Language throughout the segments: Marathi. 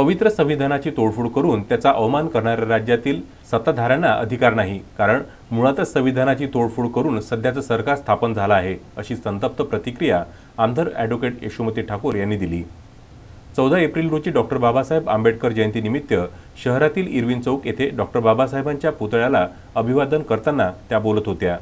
पवित्र संविधानाची तोडफोड करून त्याचा अवमान करणाऱ्या राज्यातील सत्ताधाऱ्यांना अधिकार नाही कारण मुळातच संविधानाची तोडफोड करून सध्याचं सरकार स्थापन झालं आहे अशी संतप्त प्रतिक्रिया आमदार ॲडव्होकेट यशोमती ठाकूर यांनी दिली. चौदा एप्रिल रोजी डॉक्टर बाबासाहेब आंबेडकर जयंतीनिमित्त शहरातील इरविन चौक येथे डॉक्टर बाबासाहेबांच्या पुतळ्याला अभिवादन करताना त्या बोलत होत्या.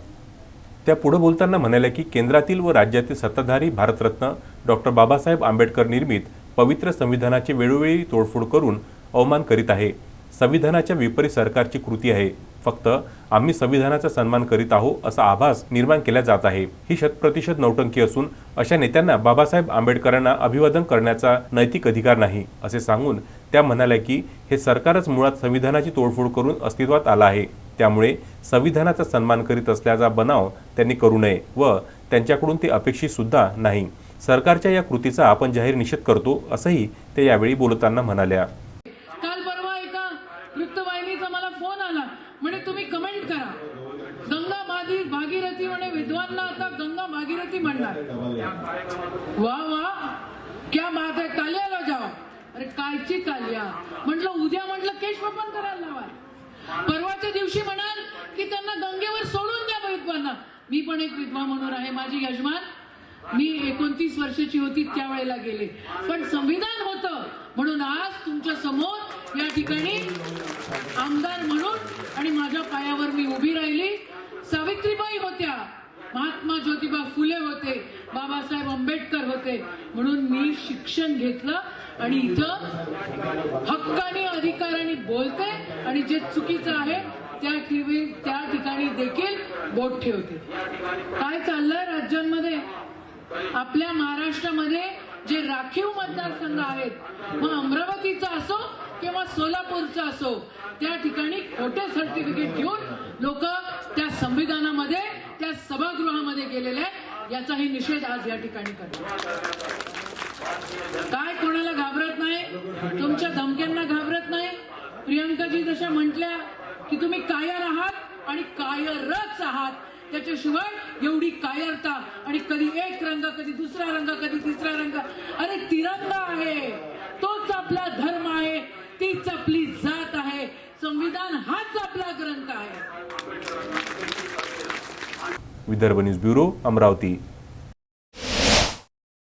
त्या पुढे बोलताना म्हणाल्या की केंद्रातील व राज्यातील सत्ताधारी भारतरत्न डॉक्टर बाबासाहेब आंबेडकर निर्मित पवित्र संविधानाची वेळोवेळी तोडफोड करून अवमान करीत आहे. संविधानाच्या विपरीत सरकारची कृती आहे. फक्त आम्ही संविधानाचा सन्मान करीत आहोत असा आभास निर्माण केला जात आहे. ही शतप्रतिशत नौटंकी असून अशा नेत्यांना बाबासाहेब आंबेडकरांना अभिवादन करण्याचा नैतिक अधिकार नाही असे सांगून त्या म्हणाल्या की हे सरकारच मुळात संविधानाची तोडफोड करून अस्तित्वात आलं आहे. त्यामुळे संविधानाचा सन्मान करीत असल्याचा बनाव त्यांनी करू नये व त्यांच्याकडून ते अपेक्षित सुद्धा नाही. सरकारच्या या कृतीचा आपण जाहीर निषेध करतो असंही ते यावेळी बोलताना म्हणाल्या. काल परवा एका वृत्तवाहिनीचा मला फोन आला. म्हणजे तुम्ही कमेंट करा. गंगा माधी भागीरथी म्हणे विद्वांना आता गंगा भागीरथी म्हणणार. वा वा क्या बात आहे काल्याला जाओ अरे कायची काल्या म्हटलं उद्या म्हटलं केश वपन करायला लावा. परवाच्या दिवशी म्हणाल की त्यांना गंगेवर सोडून द्या विद्वांना मी पण एक विधवा म्हणून आहे माझी यजमान. मी एकोणतीस वर्षाची होती त्यावेळेला गेले. पण संविधान होतं. म्हणून आज तुमच्यासमोर या ठिकाणी आमदार म्हणून आणि माझ्या पायावर मी उभी राहिली. सावित्रीबाई होत्या. महात्मा ज्योतिबा फुले होते. बाबासाहेब आंबेडकर होते. म्हणून मी शिक्षण घेतलं आणि इथं हक्काने अधिकाराने बोलते आणि जे चुकीचं आहे त्या ठिकाणी त्या ठिकाणी देखील बोट ठेवते. काय चाललंय राज्यांमध्ये? आपल्या महाराष्ट्रामध्ये जे राखीव मतदारसंघ आहेत मग अमरावतीचा असो किंवा सोलापूरचा असो त्या ठिकाणी खोटे सर्टिफिकेट घेऊन लोक त्या संविधानामध्ये त्या सभागृहामध्ये गेलेले आहेत. याचाही निषेध आज या ठिकाणी करतो काय कोणाला घाबरत नाही? तुमच्या धमक्यांना घाबरत नाही? प्रियंकाजी जशा म्हटल्या की तुम्ही कायर आहात आणि कायरच आहात. त्याच्याशिवाय एवढी कायरता आणि कधी एक रंग कधी दुसरा रंग कधी तिसरा रंग. अरे तिरंगा आहे. तोच आपला धर्म आहे. तीच आपली जात आहे. संविधान हाच आपला ग्रंथ आहे. Vidarbha news bureau Amravati.